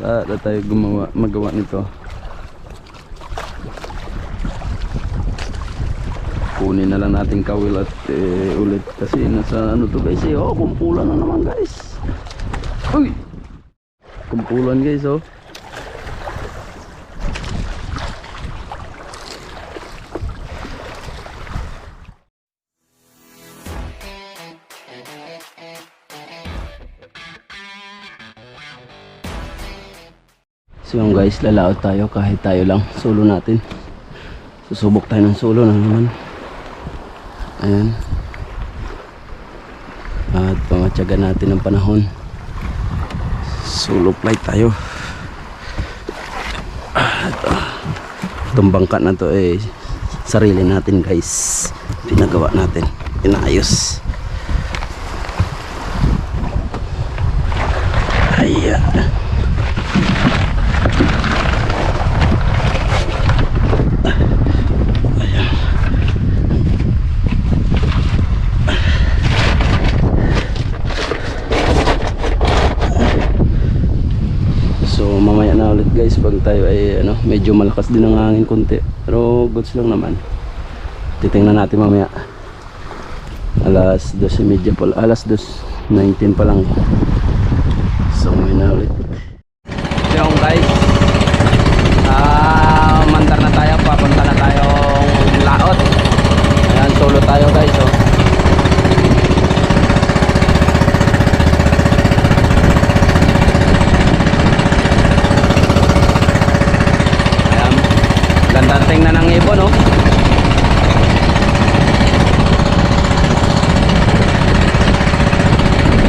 Para tayo gumawa, magawa nito. Kunin na lang natin kawil at eh, ulit kasi nasa ano to guys eh. Oh, kumpulan na naman guys. Uy! Kumpulan guys oh. Guys, lalaot tayo kahit tayo lang. Solo natin. Susubok tayo ng solo na naman. Ayan. At pamatyaga natin ang panahon. Solo flight tayo. Ah, Ito. Itong bangka na to eh sarili natin guys. Pinagawa natin. Pinayos. Ayan. Ayan. So mamaya na ulit guys pag tayo ay ano, medyo malakas din ang hangin konti. Pero goods lang naman. Titingnan natin mamaya. Alas 12.30 pa alas 2.19 pa lang. So mamaya na ulit. Yung guys, ah mandar na tayo, papunta na tayong laot. Ayan, solo tayo guys oh. Ayan. Ganda tingnan ng ibon, no?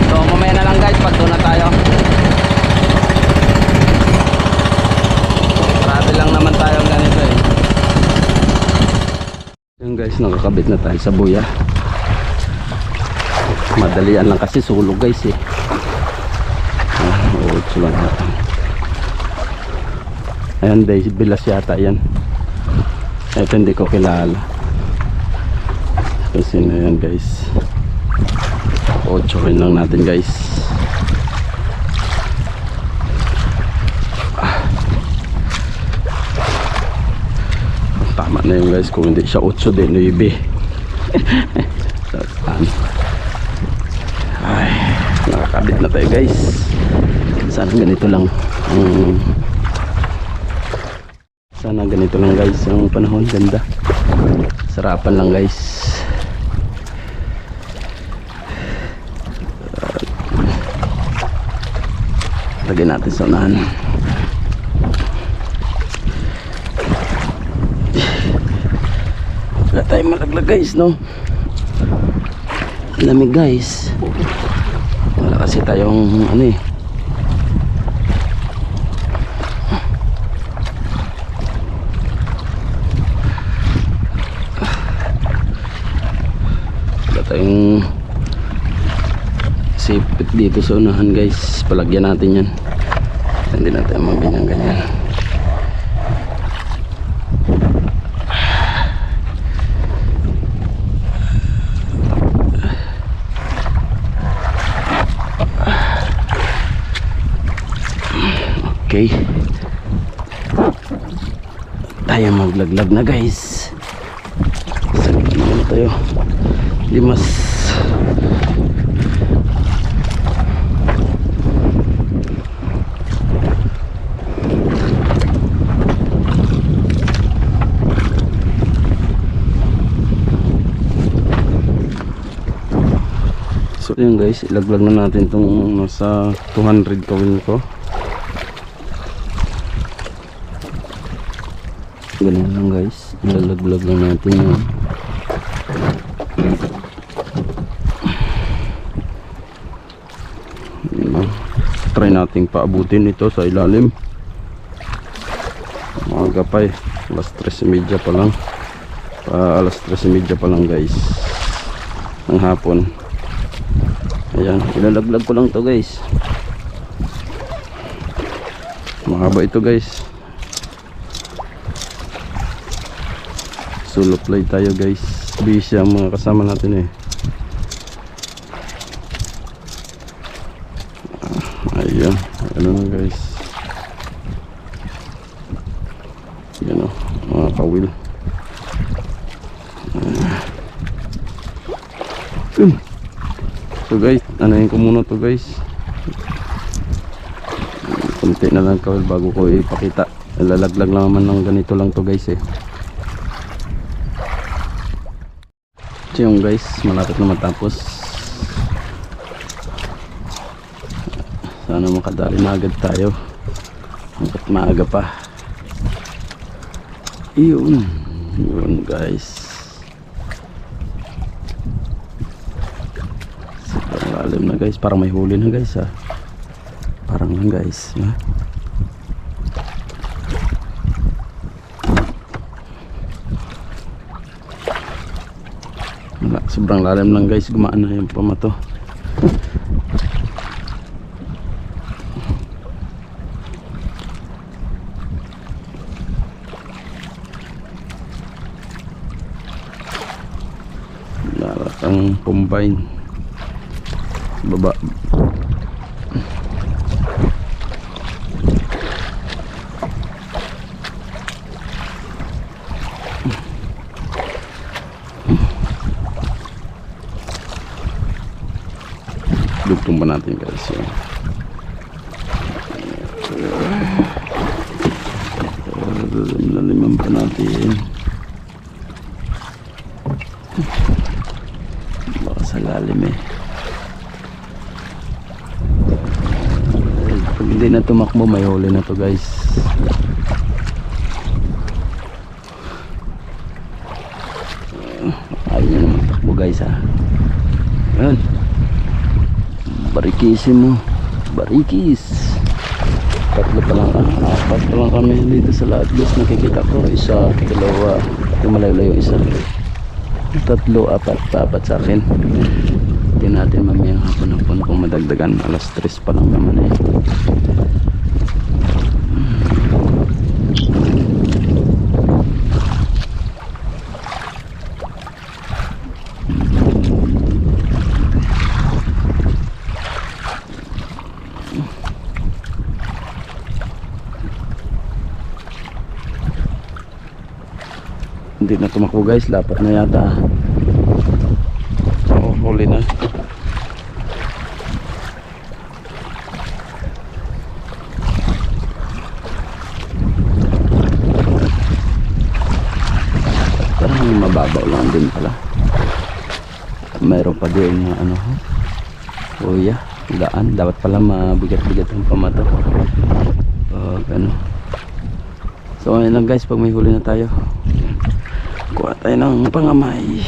So, mamaya na lang guys, pag doon na tayo. Travel lang naman tayo ganito eh. Yung guys, nakakabit na tayo sa buya. Madalian lang kasi sulog guys eh. Ah, oo, lang natin. Ayan guys, bilas yata yan. Ito hindi ko kilala. Kasi na yan guys. Ochoin lang natin guys. Tama na yun guys kung hindi siya 8 din, 9. Saan? Ay, nakakabit na tayo guys. Sana ganito lang. ang sana ganito lang guys ang panahon ganda sarapan lang guys lagyan natin sa unahan tayong malaglag guys no? Lamig guys. Wala kasi tayong ano eh. Wala tayong sipit dito sa unahan guys. Palagyan natin yan. Hindi natin mabinang ganyan okay. Tayo maglaglag na guys. Ba naman tayo. Limas. So yun guys, ilaglag na natin itong nasa 200 kawin ko. Ganun lang guys, ilalaglag lang natin yun. Lang. Try nating paabutin ito sa ilalim. Maaga pa eh. Alas 3.30 pa lang. Pa alas 3.30 pa lang guys. Ng hapon. Ayan, ilalaglag ko lang to guys. Mahaba ito guys. solo fly tayo guys. Busy ang mga kasama natin eh. Ah, ayun. Ayun na guys? Yan o mga kawil ah. hmm. so guys anayin ko muna to guys. Konti na lang kawil bago ko ipakita. Lalaglag lang naman ng ganito lang to guys eh. So yung guys, malapit na matapos. Sana makadali na agad tayo. Hanggat maaga pa. Yun. Yun guys. Sobrang lalim na guys. Parang may huli na guys ha. Parang lang guys. Ha? Sobrang lalim lang guys. Gumaan na yung pamato. Laratang combine. Baba. Dugtong pa natin guys yun. Laliman pa natin. Baka sa lalim eh. Pag hindi na tumakbo, may huli na to guys. Ayaw na naman takbo guys ha. Yan. Barikisin mo. Barikis. Tatlo pa lang, ah, apat pa lang kami dito sa guys. Nakikita ko. Isa, dalawa. Yung malayo-layo isa tatlo, apat, apat sa akin hindi natin mamayang hapon hapon kung madagdagan alas 3 pa lang naman eh na tumakbo guys. Lapat na yata. Oh, huli na. Parang mababaw lang din pala. Mayroon pa din na ano oh yeah daan. Dapat pala mabigat-bigat ang pamato. Pag ano. So ayun lang guys. Pag may huli na tayo kuha tayo ng pangamay.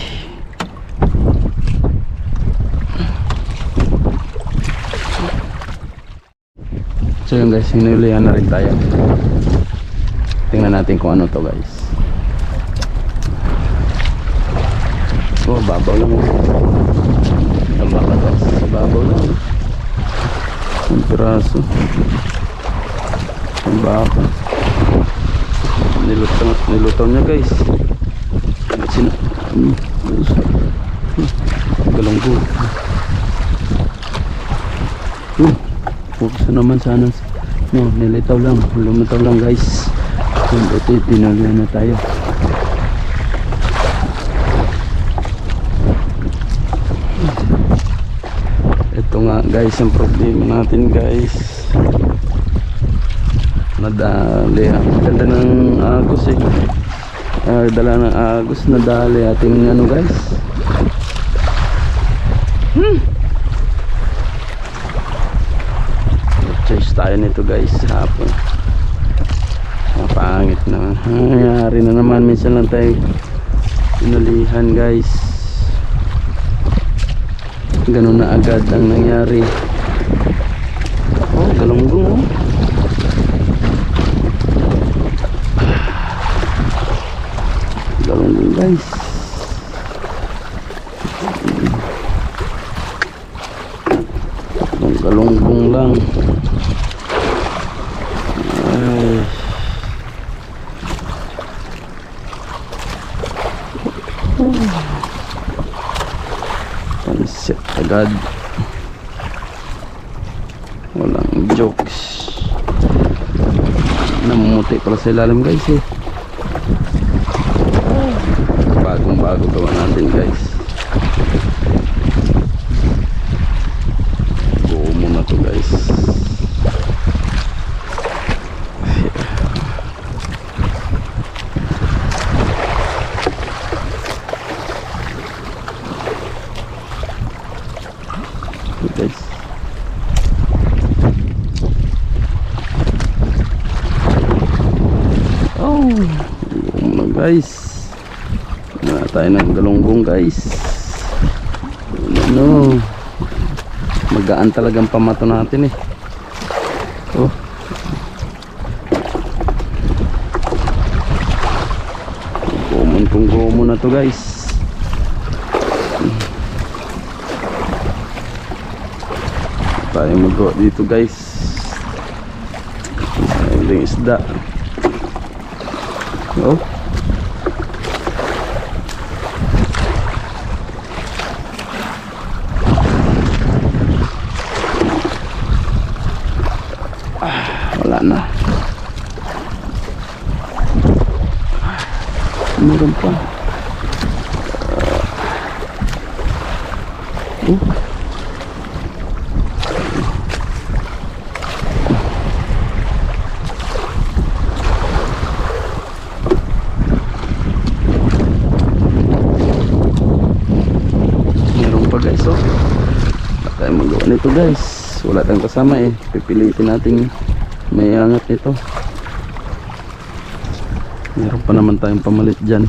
So yun guys hinulihan na rin tayo. Tingnan natin kung ano to guys. Oh babaw lang. Ang baka to sa babaw lang. Ang piraso. Ang baka nilutaw, nilutaw niya guys Sino? Galunggo. Hmm. Focus na naman sana. No, nilitaw lang. Lumitaw lang guys. Kung ito, tinagyan na tayo. Ito nga guys, ang problema natin guys. Nadali. Ang ganda ng agos eh uh, dala ng agos na dali ating ano guys. Hmm. choice tayo nito guys hapon. Mapangit naman nangyari na naman. Minsan lang tayo pinulihan guys. Ganun na agad ang nangyari oh galunggong oh galunggong guys galunggong lang. Ay pansit agad. Walang jokes. Namumuti pala sa ilalim guys eh bagong bago gawa natin guys ito guys. Ito guys. Oh, yung mga guys. Tayo ng galunggong guys. Ano? Magaan talagang pamato natin eh. Oh. Gumon kung gumon na to guys. Tayo mag dito guys. Ayun yung isda. Oh. Wala na. Meron pa. Uh, oh. meron pa guys oh. Wala tayong magawa nito guys. Wala tayong kasama eh. Pipilitin natin may angat nito meron pa naman tayong pamalit dyan.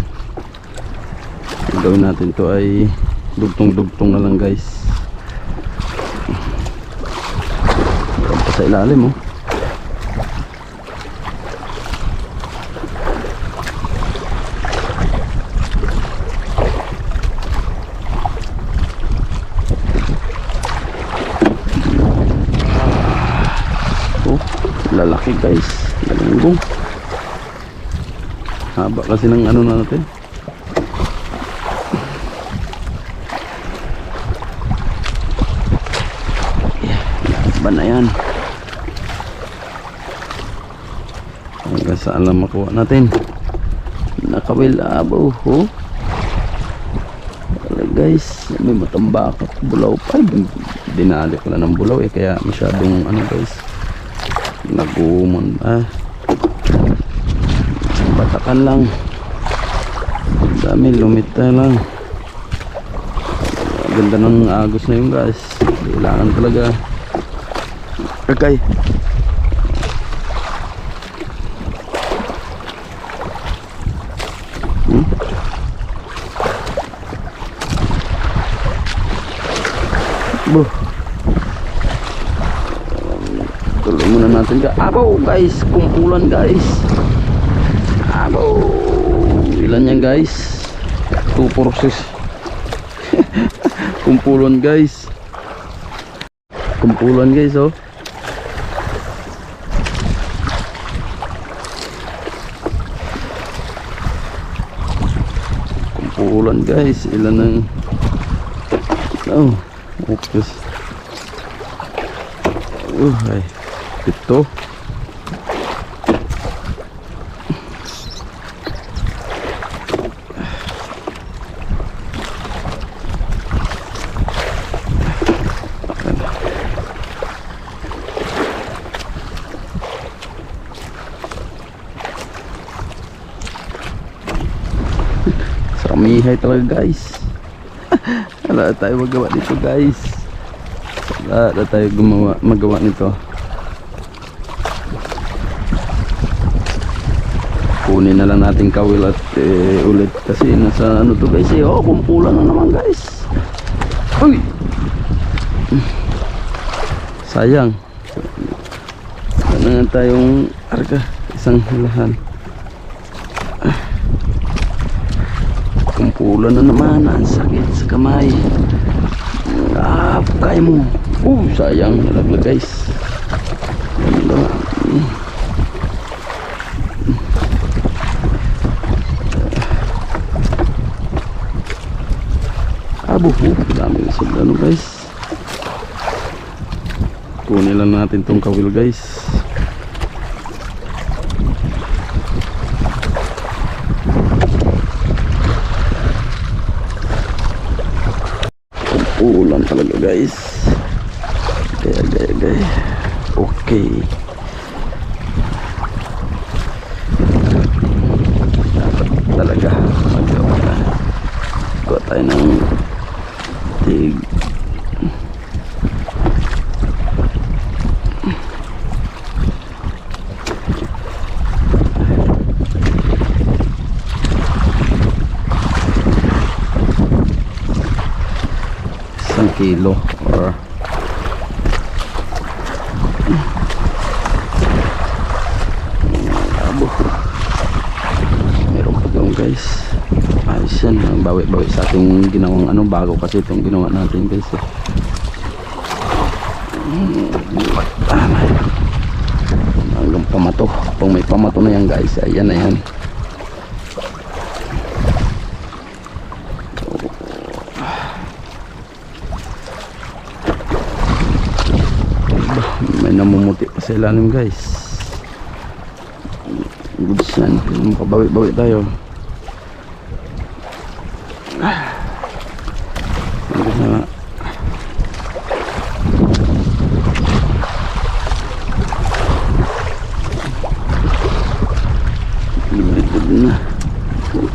Ang gawin natin to ay dugtong dugtong na lang guys. Meron pa sa ilalim Oh, lalaki guys. Galunggong. Haba kasi ng ano na natin. Ba na yan? Hanggang saan lang makuha natin? Nakawilabo, oh. Wala guys, may matambakak bulaw pa. Dinali ko lang ng bulaw eh, kaya masyadong ano guys nagumon ah. Batakan lang. Ang dami lumita lang. Ang ganda ng agos na yung guys. Kailangan talaga. Okay hmm? Buh. Ka. Abo guys, kumpulan guys. Abo. Ilan yan guys? 2 forces. kumpulan guys. Kumpulan guys oh. Kumpulan guys. Ilan ng Oh, oops. Uh, ay. Ito. Saramihay talaga guys. Wala tayo magawa dito guys. Wala tayo gumawa, magawa nito. Kunin na lang natin kawil at eh, ulit. Kasi nasa ano to guys eh. Oh kumpulan na naman guys. Uy! Sayang. Nga tayong arga. Isang hilahan. Ah. kumpulan na naman. Ang sakit sa kamay. Ah kaya mo. Oh sayang. Nalaglag guys. Ganda. Mm. Abo po, daming sila ano guys. Kunin lang natin tong kawil guys. Ulan talaga guys. Agay, agay, agay. Okay. Talaga magawa na. Gawa tayo ng tig. Isang kilo or Abo. Meron pa doon guys. Ayos yan. Ang Bawi-bawi sa ating ginawang ano. Bago kasi itong ginawa natin guys. Eh. Hanggang pamato. Kung may pamato na yan guys. Ayan na yan. May namumuti pa sa ilalim guys. Goods yan. Makabawi-bawi tayo. Limited na.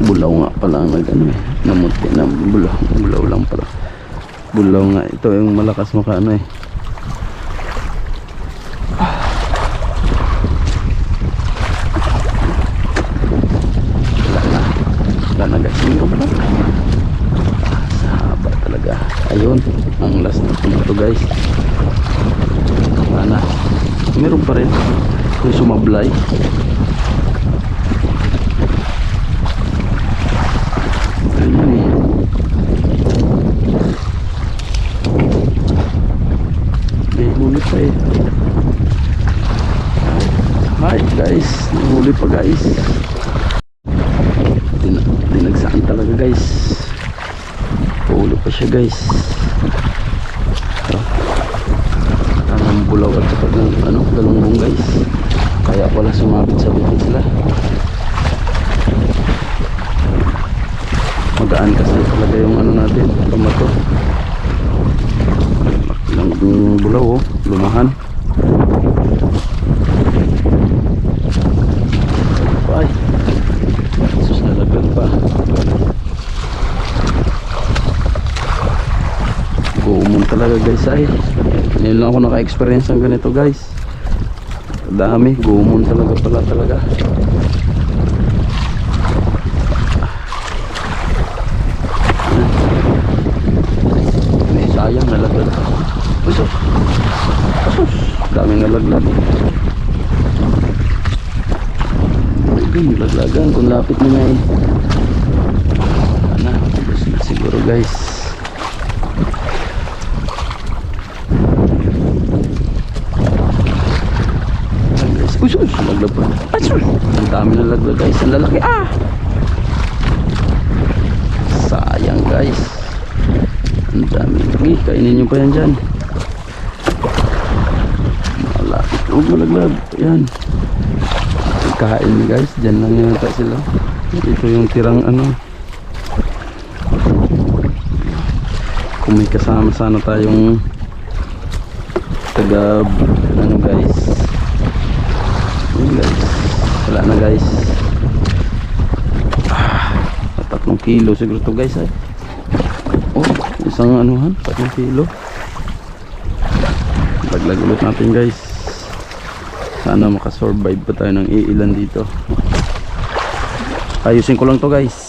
Bulaw nga pala ang nag-ano eh. Namuti na. Bulaw. Bulaw lang pala. Bulaw nga. Ito yung malakas maka ano eh. Wala na. Wala na guys. Hindi ko pala. Ah, Sa haba talaga. Ayun. Ang last na puno to guys. Wala na. Meron pa rin. Ayun eh. Eh. Hi guys, nahuli pa guys. Din dinagsaan talaga guys. Huli pa siya guys. Ito. Ang bulaw at saka ng ano, galunggong guys. Kaya pala sumabit sa bukid sila. Magaan kasi talaga yung ano natin, tomato. Laki lang yung bulaw oh, lumahan. Ay. Sus nalaglag pa. Gumon talaga guys ay. Ngayon lang ako naka-experience ng ganito guys. Dami, gumon talaga pala talaga. May sayang nalaglag. Sus. Sus. Daming nalaglag. Ay, laglagan kung lapit na nga eh. Ano, ubos na siguro guys. Ayan, guys. Uy, sus, laglag pa. Ay, sus. Ang dami na laglag guys. Ang lalaki. Ah! Sayang guys. Ang dami. Sige, kainin nyo pa yan dyan. Malapit. Huwag malaglag. Ayan kain ni guys dyan lang yata sila ito yung tirang ano kung may kasama sana tayong taga ano guys Yun, guys wala na guys. Ah, tatlong kilo siguro to guys ay. Oh isang anuhan tatlong kilo. Laglag ulit natin guys. Sana makasurvive pa tayo ng iilan dito. Ayusin ko lang to guys